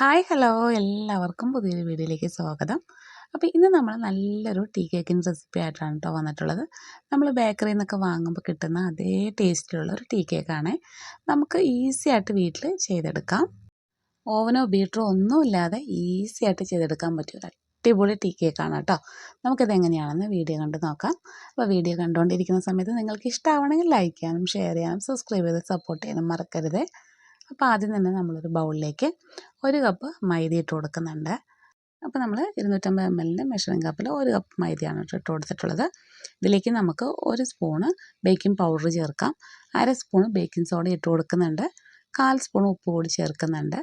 Hi hello. എല്ലാവർക്കും പുതിയൊരു വീഡിയോയിലേക്ക് സ്വാഗതം. അപ്പോൾ ഇന്ന് നമ്മൾ നല്ലൊരു ടീ കേക്കിന്റെ റെസിപ്പി ആയിട്ടാണ് കേട്ടോ വന്നിട്ടുള്ളത്. നമ്മൾ ബേക്കറിയിൽ നിന്നൊക്കെ വാങ്ങുമ്പോൾ കിട്ടുന്ന അതേ ടേസ്റ്റിലുള്ള ഒരു ടീ കേക്കാണ്. നമുക്ക് ഈസി ആയിട്ട് വീട്ടിൽ ചെയ്തെടുക്കാം. ഓവനോ ബീറ്ററോ ഒന്നുമില്ലാതെ ഈസി ആയിട്ട് ചെയ്തെടുക്കാൻ പറ്റിയ അടിപൊളി ടീ കേക്കാണ് കേട്ടോ നമുക്കിത് എങ്ങനെയാണെന്ന് വീഡിയോ കണ്ട് നോക്കാം. അപ്പോൾ വീഡിയോ കണ്ടുകൊണ്ടിരിക്കുന്ന സമയത്ത് നിങ്ങൾക്ക് ഇഷ്ടമാവണമെങ്കിൽ ലൈക്ക് ചെയ്യാനും ഷെയർ ചെയ്യാനും സബ്സ്ക്രൈബ് ചെയ്ത് സപ്പോർട്ട് ചെയ്യാനും മറക്കരുത്. അപ്പോൾ ആദ്യം തന്നെ നമ്മളൊരു ബൗളിലേക്ക് ഒരു കപ്പ് മൈദ ഇട്ട് കൊടുക്കുന്നുണ്ട്. അപ്പോൾ നമ്മൾ ഇരുന്നൂറ്റമ്പത് എം എല്ലിന്റെ മെഷറിംഗ് കപ്പിൽ ഒരു കപ്പ് മൈദയാണ് ഇട്ട് കൊടുത്തിട്ടുള്ളത്. ഇതിലേക്ക് നമുക്ക് ഒരു സ്പൂണ് ബേക്കിംഗ് പൗഡർ ചേർക്കാം. അര സ്പൂണ് ബേക്കിംഗ് സോഡ ഇട്ട് കൊടുക്കുന്നുണ്ട്. കാൽ സ്പൂൺ ഉപ്പ് കൂടി ചേർക്കുന്നുണ്ട്.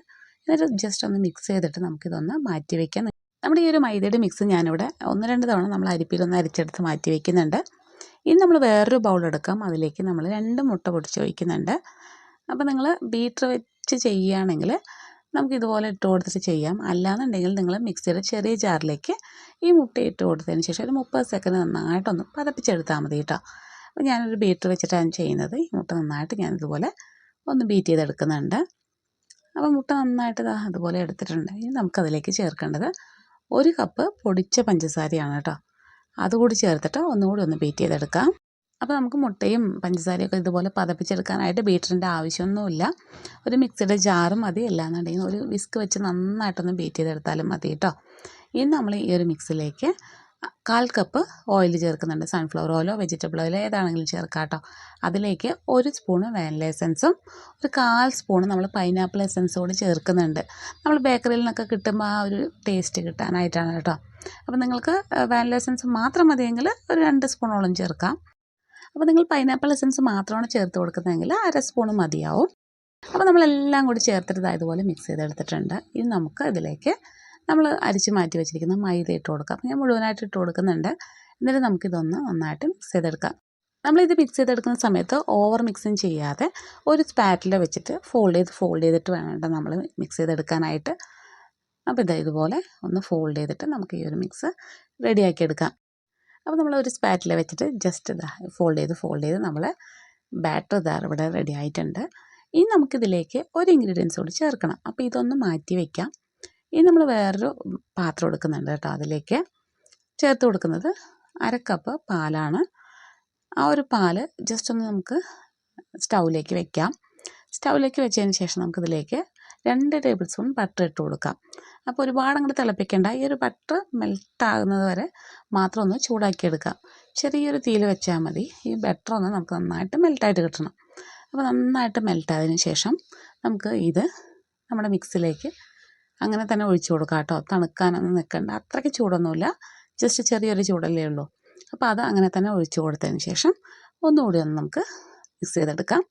എന്നിട്ട് ജസ്റ്റ് ഒന്ന് മിക്സ് ചെയ്തിട്ട് നമുക്കിതൊന്ന് മാറ്റി വയ്ക്കാം നമ്മുടെ ഈ ഒരു മൈദയുടെ മിക്സ് ഞാനിവിടെ ഒന്ന് രണ്ട് തവണ നമ്മൾ അരിപ്പിലൊന്ന് അരിച്ചെടുത്ത് മാറ്റി വയ്ക്കുന്നുണ്ട് ഇനി നമ്മൾ വേറൊരു ബൗൾ എടുക്കാം. അതിലേക്ക് നമ്മൾ രണ്ട് മുട്ട പൊടിച്ച് ഒഴിക്കുന്നുണ്ട്. അപ്പോൾ നിങ്ങൾ ബീറ്റർ വെച്ച് ചെയ്യുകയാണെങ്കിൽ നമുക്ക് ഇതുപോലെ ഇട്ട് കൊടുത്തിട്ട് ചെയ്യാം. അല്ലാന്നുണ്ടെങ്കിൽ നിങ്ങൾ മിക്സിയുടെ ചെറിയ ജാറിലേക്ക് ഈ മുട്ട ഇട്ട് കൊടുത്തതിന് ശേഷം ഒരു മുപ്പത് സെക്കൻഡ് നന്നായിട്ടൊന്ന് പതപ്പിച്ചെടുത്താൽ മതി കേട്ടോ. അപ്പോൾ ഞാനൊരു ബീറ്റർ വെച്ചിട്ടാണ് ചെയ്യുന്നത്. ഈ മുട്ട നന്നായിട്ട് ഞാൻ ഇതുപോലെ ഒന്ന് ബീറ്റ് ചെയ്തെടുക്കുന്നുണ്ട്. അപ്പോൾ മുട്ട നന്നായിട്ട് അതുപോലെ എടുത്തിട്ടുണ്ട്. ഇനി നമുക്കതിലേക്ക് ചേർക്കേണ്ടത് ഒരു കപ്പ് പൊടിച്ച പഞ്ചസാരയാണ് കേട്ടോ. അതുകൂടി ചേർത്തിട്ട് ഒന്നുകൂടി ഒന്ന് ബീറ്റ് ചെയ്തെടുക്കാം. അപ്പോൾ നമുക്ക് മുട്ടയും പഞ്ചസാരയൊക്കെ ഇതുപോലെ പതപ്പിച്ചെടുക്കാനായിട്ട് ബീറ്ററിന്റെ ആവശ്യമൊന്നുമില്ല. ഒരു മിക്സിയുടെ ജാറും മതി അല്ലാന്നുണ്ടെങ്കിൽ ഒരു വിസ്ക് വെച്ച് നന്നായിട്ടൊന്ന് ബീറ്റ് ചെയ്തെടുത്താലും മതി കേട്ടോ. ഇനി നമ്മൾ ഈ ഒരു മിക്സിലേക്ക് കാൽ കപ്പ് ഓയിൽ ചേർക്കുന്നുണ്ട്. സൺഫ്ലവർ ഓയിലോ വെജിറ്റബിൾ ഓയിലോ ഏതാണെങ്കിലും ചേർക്കാം കേട്ടോ. അതിലേക്ക് ഒരു സ്പൂണ് വാനില എസൻസും ഒരു കാൽ സ്പൂണ് നമ്മൾ പൈനാപ്പിൾ എസൻസും കൂടി ചേർക്കുന്നുണ്ട്. നമ്മൾ ബേക്കറിയിൽ നിന്നൊക്കെ കിട്ടുമ്പോൾ ആ ഒരു ടേസ്റ്റ് കിട്ടാനായിട്ടാണ് കേട്ടോ. അപ്പോൾ നിങ്ങൾക്ക് വാനില എസൻസ് മാത്രം മതിയെങ്കിൽ ഒരു രണ്ട് സ്പൂണോളം ചേർക്കാം. അപ്പോൾ നിങ്ങൾ പൈനാപ്പിൾ എസൻസ് മാത്രമാണ് ചേർത്ത് കൊടുക്കുന്നതെങ്കിൽ അര സ്പൂൺ മതിയാവും. അപ്പോൾ നമ്മളെല്ലാം കൂടി ചേർത്തിട്ട് ഇതുപോലെ മിക്സ് ചെയ്തെടുത്തിട്ടുണ്ട്. ഇനി നമുക്ക് ഇതിലേക്ക് നമ്മൾ അരിച്ച് മാറ്റി വെച്ചിരിക്കുന്ന മൈദ ഇട്ട് കൊടുക്കാം. അപ്പോൾ ഞാൻ മുഴുവനായിട്ട് ഇട്ട് കൊടുക്കുന്നുണ്ട്. എന്നിട്ട് നമുക്കിതൊന്ന് നന്നായിട്ട് മിക്സ് ചെയ്തെടുക്കാം. നമ്മളിത് മിക്സ് ചെയ്തെടുക്കുന്ന സമയത്ത് ഓവർ മിക്സിങ് ചെയ്യാതെ ഒരു സ്പാറ്റിൽ വെച്ചിട്ട് ഫോൾഡ് ചെയ്ത് ഫോൾഡ് ചെയ്തിട്ട് വേണം നമ്മൾ മിക്സ് ചെയ്തെടുക്കാനായിട്ട്. അപ്പോൾ ഇതാ ഇതുപോലെ ഒന്ന് ഫോൾഡ് ചെയ്തിട്ട് നമുക്ക് ഈ ഒരു മിക്സ് റെഡിയാക്കി എടുക്കാം. അപ്പോൾ നമ്മൾ ഒരു സ്പാറ്റിൽ വെച്ചിട്ട് ജസ്റ്റ് ഇതാ ഫോൾഡ് ചെയ്ത് ഫോൾഡ് ചെയ്ത് നമ്മൾ ബാറ്റർ ഇതാ ഇവിടെ റെഡി ആയിട്ടുണ്ട്. ഇനി നമുക്കിതിലേക്ക് ഒരു ഇൻഗ്രീഡിയൻസ് കൂടി ചേർക്കണം. അപ്പോൾ ഇതൊന്ന് മാറ്റി വയ്ക്കാം ഇനി നമ്മൾ വേറൊരു പാത്രം എടുക്കുന്നുണ്ട് കേട്ടോ അതിലേക്ക്. ചേർത്ത് കൊടുക്കുന്നത് അര കപ്പ് പാലാണ്. ആ ഒരു പാൽ ജസ്റ്റ് ഒന്ന് നമുക്ക് സ്റ്റൗവിലേക്ക് വെക്കാം. സ്റ്റൗവിലേക്ക് വെച്ചതിന് ശേഷം നമുക്കിതിലേക്ക് രണ്ട് ടേബിൾ സ്പൂൺ ബട്ടർ ഇട്ട് കൊടുക്കാം. അപ്പോൾ ഒരുപാട് അങ്ങോട്ട് തിളപ്പിക്കേണ്ട. ഈ ഒരു ബട്ടർ മെൽറ്റ് ആകുന്നത് വരെ മാത്രം ഒന്ന് ചൂടാക്കിയെടുക്കാം. ചെറിയൊരു തീയിൽ വെച്ചാൽ മതി. ഈ ബട്ടർ ഒന്ന് നമുക്ക് നന്നായിട്ട് മെൽട്ടായിട്ട് കിട്ടണം. അപ്പോൾ നന്നായിട്ട് മെൽട്ടായതിന് ശേഷം നമുക്ക് ഇത് നമ്മുടെ മിക്സിലേക്ക് അങ്ങനെ തന്നെ ഒഴിച്ചു കൊടുക്കാം കേട്ടോ. തണുക്കാനൊന്നും നിൽക്കണ്ട. അത്രയ്ക്ക് ചൂടൊന്നുമില്ല. ജസ്റ്റ് ചെറിയൊരു ചൂടല്ലേ ഉള്ളൂ. അപ്പോൾ അത് അങ്ങനെ തന്നെ ഒഴിച്ചു കൊടുത്തതിന് ശേഷം ഒന്നുകൂടി ഒന്ന് നമുക്ക് മിക്സ് ചെയ്തെടുക്കാം.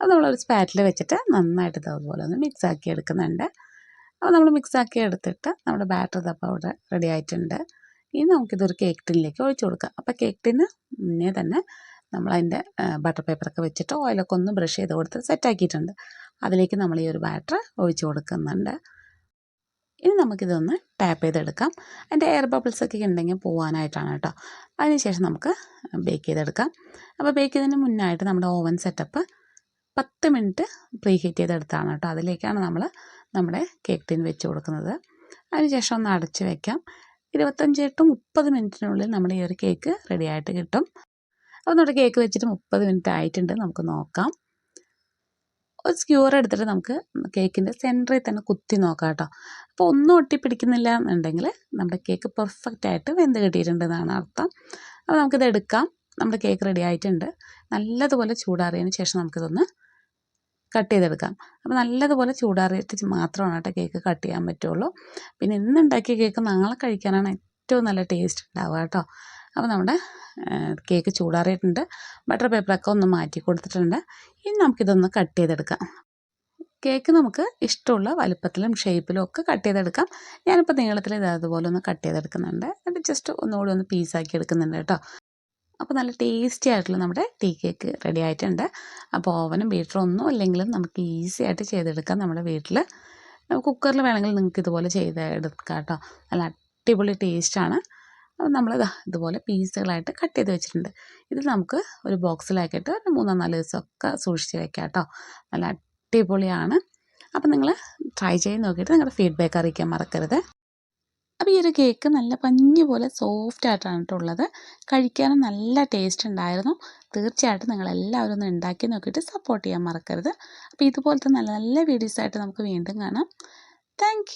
അത് നമ്മളൊരു സ്പാറ്റിൽ വെച്ചിട്ട് നന്നായിട്ട് ഇതുപോലെ ഒന്ന് മിക്സ് ആക്കി എടുക്കുന്നുണ്ട്. അപ്പോൾ നമ്മൾ മിക്സ് ആക്കി എടുത്തിട്ട് നമ്മുടെ ബാറ്റർ തപ്പം അവിടെ റെഡി ആയിട്ടുണ്ട്. ഇനി നമുക്കിതൊരു കേക്ക് ടിന്നിലേക്ക് ഒഴിച്ചു കൊടുക്കാം. അപ്പോൾ കേക്ക് ടിന്ന് മുന്നേ തന്നെ നമ്മളതിന്റെ ബട്ടർ പേപ്പറൊക്കെ വെച്ചിട്ട് ഓയിലൊക്കെ ഒന്ന് ബ്രഷ് ചെയ്ത് കൊടുത്ത് സെറ്റാക്കിയിട്ടുണ്ട് അതിലേക്ക് നമ്മൾ ഈ ഒരു ബാറ്റർ ഒഴിച്ചു കൊടുക്കുന്നുണ്ട്. ഇനി നമുക്കിതൊന്ന് ടാപ്പ് ചെയ്തെടുക്കാം. അതിന്റെ എയർ ബബിൾസ് ഒക്കെ ഉണ്ടെങ്കിൽ പോകാനായിട്ടാണ് കേട്ടോ. അതിനുശേഷം നമുക്ക് ബേക്ക് ചെയ്തെടുക്കാം. അപ്പോൾ ബേക്ക് ചെയ്തതിന് മുന്നായിട്ട് നമ്മുടെ ഓവൻ സെറ്റപ്പ് പത്ത് മിനിറ്റ് പ്രീ ഹീറ്റ് ചെയ്തെടുത്താണ് കേട്ടോ. അതിലേക്കാണ് നമ്മൾ നമ്മുടെ കേക്ക് ടിൻ വെച്ച് കൊടുക്കുന്നത്. അതിനുശേഷം ഒന്ന് അടച്ച് വെക്കാം. ഇരുപത്തഞ്ച് ടു മുപ്പത് മിനിറ്റിനുള്ളിൽ നമ്മൾ ഈ ഒരു കേക്ക് റെഡി ആയിട്ട് കിട്ടും. അപ്പോൾ നമ്മുടെ കേക്ക് വെച്ചിട്ട് മുപ്പത് മിനിറ്റ് ആയിട്ടുണ്ട്. നമുക്ക് നോക്കാം. ഒരു സ്ക്യൂർ എടുത്തിട്ട് നമുക്ക് കേക്കിന്റെ സെന്ററിൽ തന്നെ കുത്തി നോക്കാം കേട്ടോ. അപ്പോൾ ഒന്നും ഒട്ടിപ്പിടിക്കുന്നില്ല എന്നുണ്ടെങ്കിൽ നമ്മുടെ കേക്ക് പെർഫെക്റ്റ് ആയിട്ട് വെന്ത് കിട്ടിയിട്ടുണ്ടെന്നാണ് അർത്ഥം. അപ്പോൾ നമുക്കിത് എടുക്കാം. നമ്മുടെ കേക്ക് റെഡി ആയിട്ടുണ്ട്. നല്ലതുപോലെ ചൂടാറിയതിന് ശേഷം നമുക്കിതൊന്ന് കട്ട് ചെയ്തെടുക്കാം അപ്പോൾ നല്ലതുപോലെ ചൂടാറിയിട്ട് മാത്രമാണ് കേട്ടോ കേക്ക് കട്ട് ചെയ്യാൻ പറ്റുള്ളൂ. പിന്നെ ഇന്നുണ്ടാക്കിയ കേക്ക് നാളെ കഴിക്കാനാണ് ഏറ്റവും നല്ല ടേസ്റ്റ് ഉണ്ടാവുക കേട്ടോ. അപ്പോൾ നമ്മുടെ കേക്ക് ചൂടാറിയിട്ടുണ്ട്. ബട്ടർ പേപ്പറൊക്കെ ഒന്ന് മാറ്റി കൊടുത്തിട്ടുണ്ട്. ഇനി നമുക്കിതൊന്ന് കട്ട് ചെയ്തെടുക്കാം കേക്ക് നമുക്ക് ഇഷ്ടമുള്ള വലുപ്പത്തിലും ഷേപ്പിലും ഒക്കെ കട്ട് ചെയ്തെടുക്കാം ഞാനിപ്പോൾ നീളത്തിൽ ഇത് അതുപോലെ ഒന്ന് കട്ട് ചെയ്തെടുക്കുന്നുണ്ട് എന്നിട്ട് ജസ്റ്റ് ഒന്നുകൂടി ഒന്ന് പീസാക്കി എടുക്കുന്നുണ്ട് കേട്ടോ. അപ്പോൾ നല്ല ടേസ്റ്റി ആയിട്ടുള്ള നമ്മുടെ ടീ കേക്ക് റെഡി ആയിട്ടുണ്ട്. അപ്പോൾ ഓവനും ബീറ്ററും ഒന്നും ഇല്ലെങ്കിലും നമുക്ക് ഈസി ആയിട്ട് ചെയ്തെടുക്കാം നമ്മുടെ വീട്ടിൽ കുക്കറിൽ വേണമെങ്കിൽ നിങ്ങൾക്ക് ഇതുപോലെ ചെയ്ത് എടുക്കാം കേട്ടോ. നല്ല അടിപൊളി ടേസ്റ്റാണ് നമ്മൾ ഇതുപോലെ പീസുകളായിട്ട് കട്ട് ചെയ്ത് വെച്ചിട്ടുണ്ട്. ഇത് നമുക്ക് ഒരു ബോക്സിലാക്കിയിട്ട് ഒരു മൂന്നോ നാല് ദിവസമൊക്കെ സൂക്ഷിച്ച് വെക്കാം കേട്ടോ. നല്ല അടിപൊളിയാണ്. അപ്പോൾ നിങ്ങൾ ട്രൈ ചെയ്ത് നോക്കിയിട്ട് നിങ്ങളുടെ ഫീഡ്ബാക്ക് അറിയിക്കാൻ മറക്കരുത്. അപ്പോൾ ഈ ഒരു കേക്ക് നല്ല പഞ്ഞി പോലെ സോഫ്റ്റ് ആയിട്ടാണ് കേട്ടോ ഉള്ളത്. കഴിക്കാനും നല്ല ടേസ്റ്റ് ഉണ്ടായിരുന്നു. തീർച്ചയായിട്ടും നിങ്ങളെല്ലാവരും ഒന്ന് ഉണ്ടാക്കി നോക്കിയിട്ട് സപ്പോർട്ട് ചെയ്യാൻ മറക്കരുത്. അപ്പോൾ ഇതുപോലത്തെ നല്ല നല്ല വീഡിയോസായിട്ട് നമുക്ക് വീണ്ടും കാണാം. താങ്ക്